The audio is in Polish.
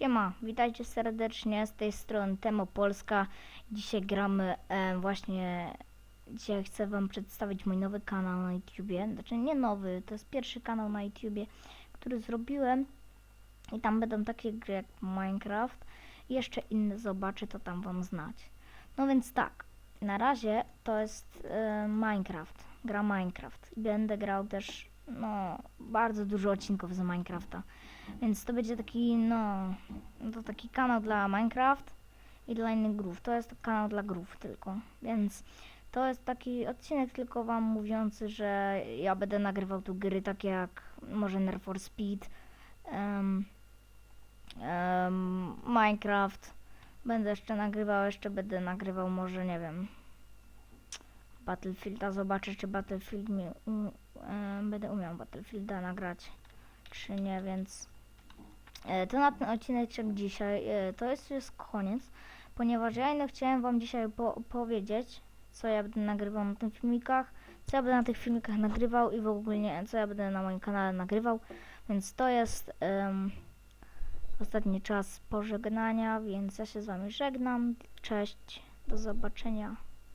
Siema, witajcie serdecznie z tej strony Temo Polska. Dzisiaj gramy e, właśnie. Dzisiaj chcę Wam przedstawić mój nowy kanał na YouTubie. Znaczy nie nowy, to jest pierwszy kanał na YouTubie, który zrobiłem. I tam będą takie gry jak Minecraft. Jeszcze inne zobaczę, to tam Wam znać. No więc tak, na razie to jest e, Minecraft. Gra Minecraft. Będę grał też no, bardzo dużo odcinków z Minecrafta. Więc to będzie taki, no, to taki kanał dla Minecraft i dla innych grów. To jest kanał dla grów tylko. Więc to jest taki odcinek tylko wam mówiący, że ja będę nagrywał tu gry takie jak może Need for Speed, em, em, Minecraft. Będę jeszcze nagrywał, jeszcze będę nagrywał może, nie wiem, Battlefielda. Zobaczę, czy Battlefield mi, będę umiał Battlefielda nagrać, czy nie, więc E, To na ten odcinek dzisiaj. E, to jest już koniec, ponieważ ja inno chciałem wam dzisiaj po powiedzieć, co ja będę nagrywał na tych filmikach, co ja będę na tych filmikach nagrywał i w ogóle co ja będę na moim kanale nagrywał, więc to jest ostatni czas pożegnania, więc ja się z wami żegnam, cześć, do zobaczenia.